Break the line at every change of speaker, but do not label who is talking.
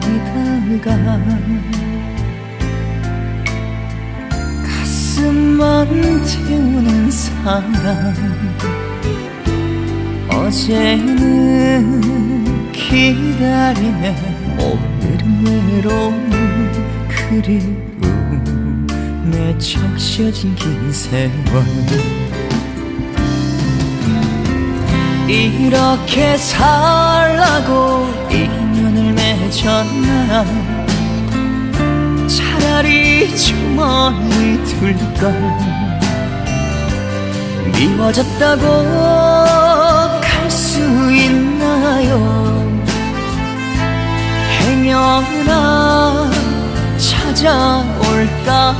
기다리다가 가슴만 태우는 사랑 어제는 기다림에 오늘은 외로움. 그리움에 적셔진 긴 세월 이렇게 살라고 맺었나? 차라리 주머니 둘걸 미워졌다고 갈 수 있나요? 행여나 찾아올까봐